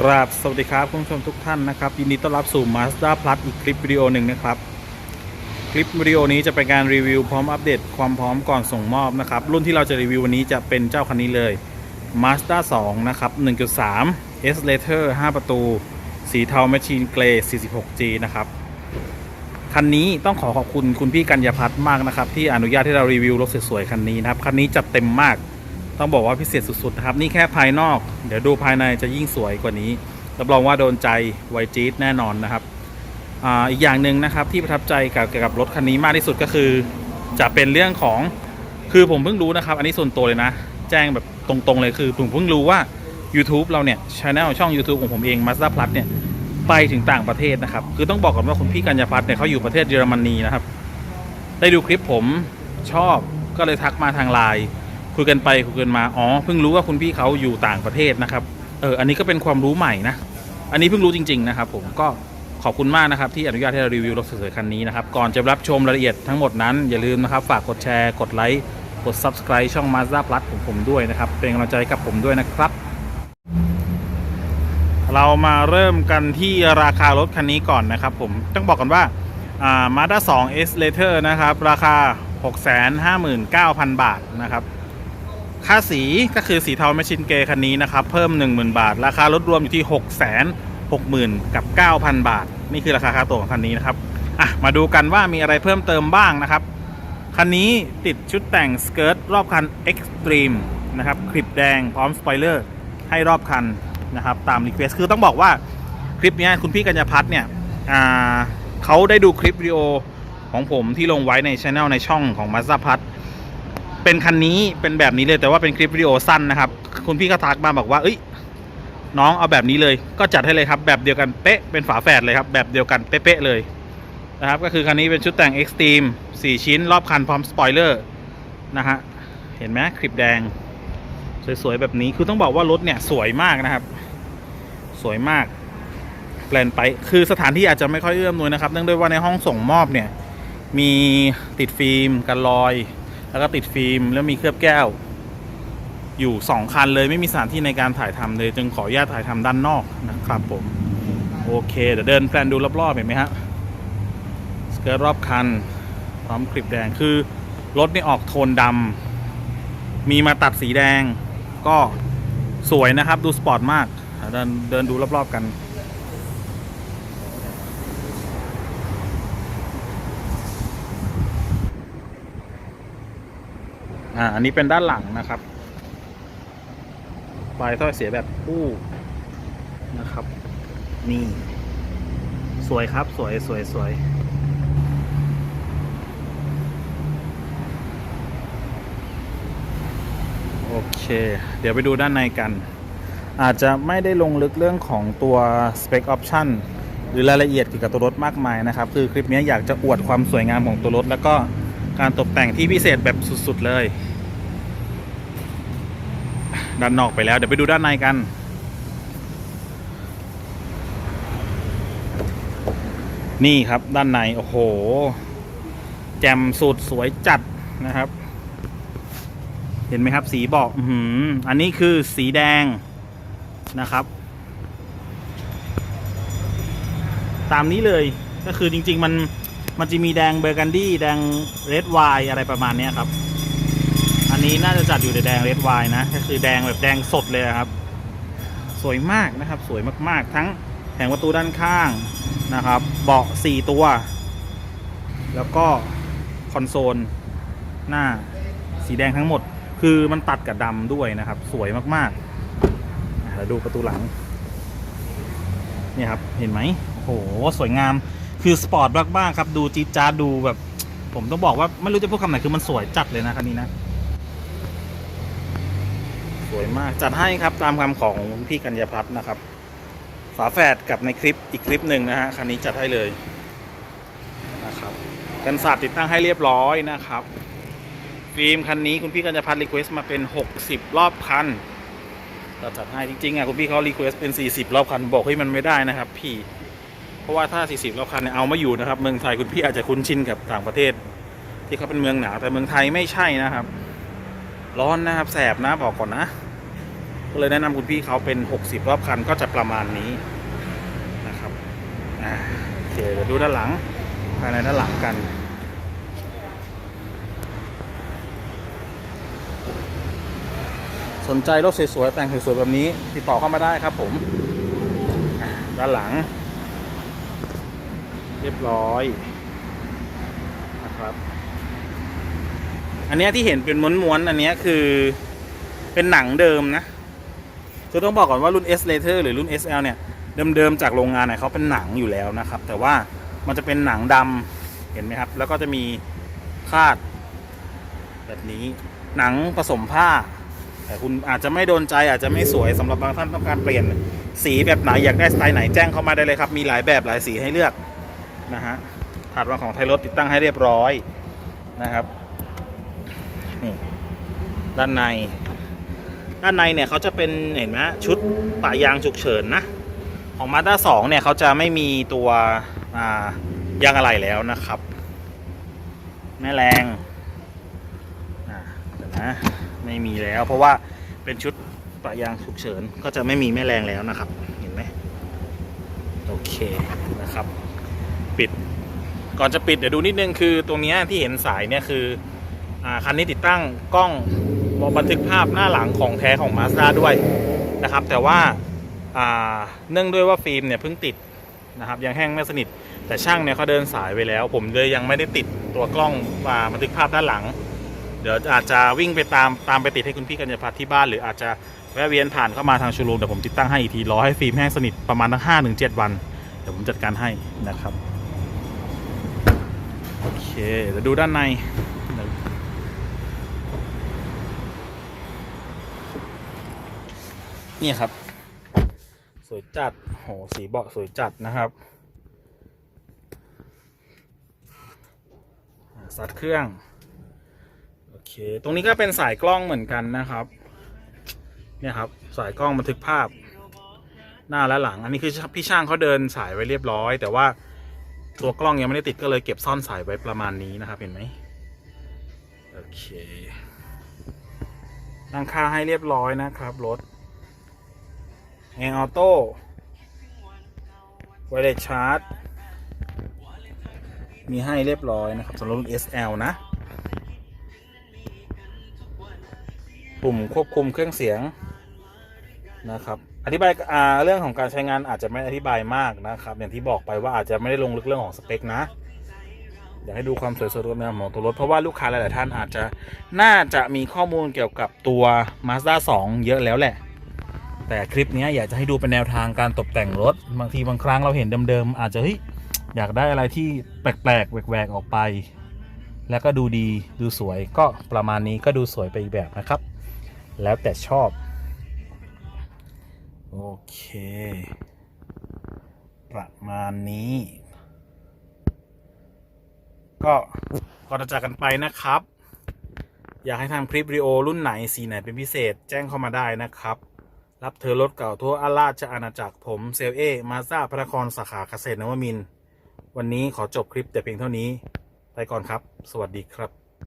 กราบสวัสดีครับคุณผู้ชมทุกท่านนะครับ ยินดีต้อนรับสู่ Mazda Plus อีกคลิปวิดีโอหนึ่งนะครับ คลิปวิดีโอนี้จะเป็นการรีวิวพร้อมอัปเดตความพร้อมก่อนส่งมอบนะครับ รุ่นที่เราจะรีวิววันนี้จะเป็นเจ้าคันนี้เลย Mazda 2 นะครับ 1.3 S Later 5 ประตู สีเทา Machine Grey 46G นะครับ คันนี้ต้องขอขอบคุณคุณพี่กัญญาพัฒน์มากนะครับ ที่อนุญาตให้เรารีวิวรถสวยๆคันนี้นะครับคันนี้จัดเต็มมาก ต้องบอกว่าพิเศษสุดๆนะครับนี่แค่ภายนอก เดี๋ยวดูภายในจะยิ่งสวยกว่านี้รับรองว่าโดนใจไวจีดแน่นอนนะครับออีกอย่างหนึ่งนะครับที่ประทับใจกับเกี่ยวกับรถคันนี้มากที่สุดก็คือ จะเป็นเรื่องของคือผมเพิ่งรู้นะครับ อันนี้ส่วนตัวเลยนะ แจ้งแบบตรงๆเลยคือผมเพิ่งรู้ว่า YouTube เราเนี่ยช anel ช่อง YouTube ของผมเอง Mazda Plus เนี่ยไปถึงต่างประเทศนะครับ คือต้องบอกก่อนว่าคุณพี่กัญญาพัฒน์เนี่ยเขาอยู่ประเทศเยอรมนีนะครับ ได้ดูคลิปผมชอบก็เลยทักมาทางไลน์ คุยกันไปคุยกันมาอ๋อเพิ่งรู้ว่าคุณพี่เขาอยู่ต่างประเทศนะครับเอออันนี้ก็เป็นความรู้ใหม่นะอันนี้เพิ่งรู้จริง ๆ นะครับ ผมก็ขอบคุณมากนะครับที่อนุญาตให้เรารีวิวรถสวยๆคันนี้นะครับก่อนจะรับชมรายละเอียดทั้งหมดนั้นอย่าลืมนะครับฝากกดแชร์กดไลค์กด Subscribe ช่อง Mazda Plus ของผมด้วยนะครับ เป็นกำลังใจกับผมด้วยนะครับ เรามาเริ่มกันที่ราคารถคันนี้ก่อนนะครับ ผมต้องบอกกันว่าา Mazda 2 S Later นะครับ ราคา 659,000 บาทนะครับ ค่าสีก็คือสีเทาแมชชินเกคันนี้นะครับเพิ่ม 10,000 บาท ราคารถรวมอยู่ที่ 660,000 กับ 9,000 บาท นี่คือราคาค่าตัวของคันนี้นะครับอะมาดูกันว่ามีอะไรเพิ่มเติมบ้างนะครับ คันนี้ติดชุดแต่งสเกิร์ตรอบคัน Extreme นะครับคลิปแดงพร้อมสปอยเลอร์ให้รอบคันนะครับตามรีเควสคือต้องบอกว่าคลิปนี้คุณพี่กัญญาพัฒน์เนี่ยเขาได้ดูคลิปวิดีโอของผมที่ลงไว้ในช anel ในช่องของ Mazda พัฒ เป็นคันนี้เป็นแบบนี้เลยแต่ว่าเป็นคลิปวิดีโอสั้นนะครับ คุณพี่ก็ทักมาบอกว่า เอ้ย น้องเอาแบบนี้เลยก็จัดให้เลยครับ แบบเดียวกันเป๊ะเป็นฝาแฝดเลยครับ แบบเดียวกันเป๊ะๆเลยนะครับ ก็คือคันนี้เป็นชุดแต่ง Extreme 4 ชิ้น รอบคันพร้อมสปอยเลอร์นะฮะเห็นไหมคลิปแดง สวยๆ แบบนี้คือต้องบอกว่ารถเนี่ยสวยมากนะครับ สวยมากแปลนไปคือสถานที่อาจจะไม่ค่อยเอื้อมหน่วยนะครับ เนื่องด้วยว่าในห้องส่งมอบเนี่ย มีติดฟิล์มกันรอย แล้วก็ติดฟิล์มแล้วมีเคลือบแก้ว อยู่สองคันเลยไม่มีสถานที่ในการถ่ายทำเลย จึงขออนุญาตถ่ายทำด้านนอกนะครับผม โอเคเดี๋ยวเดินแปลนดูรอบๆเห็นไหมฮะสเกิร์ตรอบคันพร้อมคลิปแดงคือรถนี่ออกโทนดำมีมาตัดสีแดง ก็สวยนะครับ ดูสปอร์ตมาก เดินเดินดูรอบๆกัน อ่าอันนี้เป็นด้านหลังนะครับปลายถ้อเสียแบบคู่นะครับ นี่ สวยครับสวยสวยสวยโอเค เดี๋ยวไปดูด้านในกัน อาจจะไม่ได้ลงลึกเรื่องของตัว Spec Option หรือรายละเอียดเกี่ยวกับตัวรถมากมายนะครับ คือคลิปนี้อยากจะอวดความสวยงามของตัวรถแล้วก็ การตกแต่งที่พิเศษแบบสุด ๆ เลย ด้านนอกไปแล้วเดี๋ยวไปดูด้านในกัน นี่ครับด้านใน โอ้โห แจ่มสุดสวยจัดนะครับ เห็นไหมครับ สีบอกอืออันนี้คือสีแดงนะครับ ตามนี้เลยก็คือจริง ๆ มัน มันจะมีแดงเบอร์กันดี้แดงเรดไวน์อะไรประมาณนี้ครับ อันนี้น่าจะจัดอยู่ในแดงเรดไวน์นะ ก็คือแดงแบบแดงสดเลยอะครับ สวยมากนะครับ สวยมากๆ ทั้งแผงประตูด้านข้างนะครับ เบาะสี่ตัว แล้วก็คอนโซลหน้าสีแดงทั้งหมด คือมันตัดกับดำด้วยนะครับ สวยมากๆอะเราดูประตูหลัง เนี่ยครับ เห็นไหมโอ้โห สวยงาม คือสปอร์ตมากๆครับ ดูจี๊ดจ้าดดูแบบ ผมต้องบอกว่าไม่รู้จะพูดคำไหนคือมันสวยจัดเลยนะคันนี้นะ สวยมากจัดให้ครับตามคำของพี่กัญญาพัฒน์นะครับ ฝาแฝดกับในคลิปอีกคลิปหนึ่งนะฮะคันนี้จัดให้เลยนะครับกันสาดติดตั้งให้เรียบร้อยนะครับฟิล์มคันนี้คุณพี่กัญญาพัฒน์รีเควสมาเป็น 60 รอบคันเราจัดให้จริงๆอะคุณพี่เขารีเควสเป็น 40 รอบคันบอกเฮ้ยมันไม่ได้นะครับ พี่ เพราะว่าถ้า 40รอบคันเนี่ยเอาไม่อยู่นะครับ เมืองไทยคุณพี่อาจจะคุ้นชินกับต่างประเทศ ที่เขาเป็นเมืองหนาวแต่เมืองไทยไม่ใช่นะครับ ร้อนนะครับแสบนะบอกก่อนนะก็เลยแนะนำคุณพี่เขาเป็น 60 รอบคันก็จะประมาณนี้นะครับอ่าโอเคเดี๋ยวดูด้านหลังภายในด้านหลังกันสนใจรถสวยๆแต่งสวยๆแบบนี้ ติดต่อเข้ามาได้ครับผม ด้านหลัง เรียบร้อยนะครับ อันนี้ที่เห็นเป็นม้วนๆอันนี้คือเป็นหนังเดิมนะคือต้องบอกก่อนว่ารุ่น S Later หรือรุ่น SL เนี่ยเดิมๆจากโรงงานเนี่ยเขาเป็นหนังอยู่แล้วนะครับ แต่ว่ามันจะเป็นหนังดำเห็นไหมครับ แล้วก็จะมีคาด แบบนี้หนังผสมผ้า แต่คุณอาจจะไม่โดนใจอาจจะไม่สวยสำหรับบางท่านต้องการเปลี่ยนสีแบบไหนอยากได้สไตล์ไหนแจ้งเข้ามาได้เลยครับ มีหลายแบบหลายสีให้เลือก นะฮะถาดวางของไทยรถติดตั้งให้เรียบร้อยนะครับนี่ด้านใน ด้านในเนี่ยเขาจะเป็นเห็นไหมชุดป่ายางฉุกเฉินนะ ของมาด้าสองเนี่ยเขาจะไม่มีตัวยางอะไหล่แล้วนะครับ แม่แรงอ่าเดี๋ยวนะไม่มีแล้ว เพราะว่าเป็นชุดปะยางฉุกเฉินก็จะไม่มีแม่แรงแล้วนะครับ เห็นไหมโอเคนะครับ ปิด ก่อนจะปิดเดี๋ยวดูนิดนึงคือตรงนี้ที่เห็นสายเนี่ยคืออคันนี้ติดตั้งกล้องบันทึกภาพหน้าหลังของแท้ของ Mazda ด้วยนะครับ แต่ว่าเนื่องด้วยว่าฟิล์มเนี่ยเพิ่งติดนะครับยังแห้งไม่สนิท แต่ช่างเนี่ยเขาเดินสายไปแล้ว ผมเลยยังไม่ได้ติดตัวกล้องมาบันทึกภาพด้านหลัง เดี๋ยวอาจจะวิ่งไปตามตามไปติดให้คุณพี่กัญญาพัฒน์ที่บ้าน หรืออาจจะแวะเวียนผ่านเข้ามาทางชูรูมเดี๋ยวผมติดตั้งให้อีกทีรอให้ฟิล์มแห้งสนิทประมาณทั้งห้าถึงเจ็ดวัน เดี๋ยวผมจัดการให้นะครับ เคเดี๋ยวดูด้านในนี่ครับ สวยจัดโหสีเบาะสวยจัดนะครับอ่าสัดเครื่อง โอเค ตรงนี้ก็เป็นสายกล้องเหมือนกันนะครับ เนี่ยครับ สายกล้องบันทึกภาพ หน้าและหลัง อันนี้คือพี่ช่างเขาเดินสายไว้เรียบร้อย แต่ว่า ตัวกล้องยังไม่ได้ติดก็เลยเก็บซ่อนสายไว้ประมาณนี้นะครับ เห็นไหมโอเคตั้งค่าให้เรียบร้อยนะครับรถแอร์ออโต้ไวเลสชาร์จ มีให้เรียบร้อยนะครับสำหรับรุ่น SL นะ ปุ่มควบคุมเครื่องเสียงนะครับ อธิบายเรื่องของการใช้งานอาจจะไม่อธิบายมากนะครับ อย่างที่บอกไปว่าอาจจะไม่ได้ลงลึกเรื่องของสเปคนะอยากให้ดูความสวยสดงดงามของตัวรถ เพราะว่าลูกค้าหลาย ๆ ท่านอาจจะน่าจะมีข้อมูลเกี่ยวกับตัว Mazda 2 เยอะแล้วแหละ แต่คลิปนี้อยากจะให้ดูเป็นแนวทางการตกแต่งรถ บางทีบางครั้งเราเห็นเดิม ๆ อาจจะเฮ้ยอยากได้อะไรที่แปลก ๆ แหวก ๆ ออกไป แล้วก็ดูดีดูสวยก็ประมาณนี้ก็ดูสวยไปอีกแบบนะครับ แล้วแต่ชอบ โอเค ประมาณนี้ ก็ก่อนจะจากกันไปนะครับ อยากให้ทำคลิปวิดีโอรุ่นไหนสีไหนเป็นพิเศษแจ้งเข้ามาได้นะครับ รับเธอรถเก่าทั่วอาราชอาณาจักรผมเซลเอ มาซาพระนครสาขาเกษตรนวมิน วันนี้ขอจบคลิปแต่เพียงเท่านี้ ไปก่อนครับ สวัสดีครับ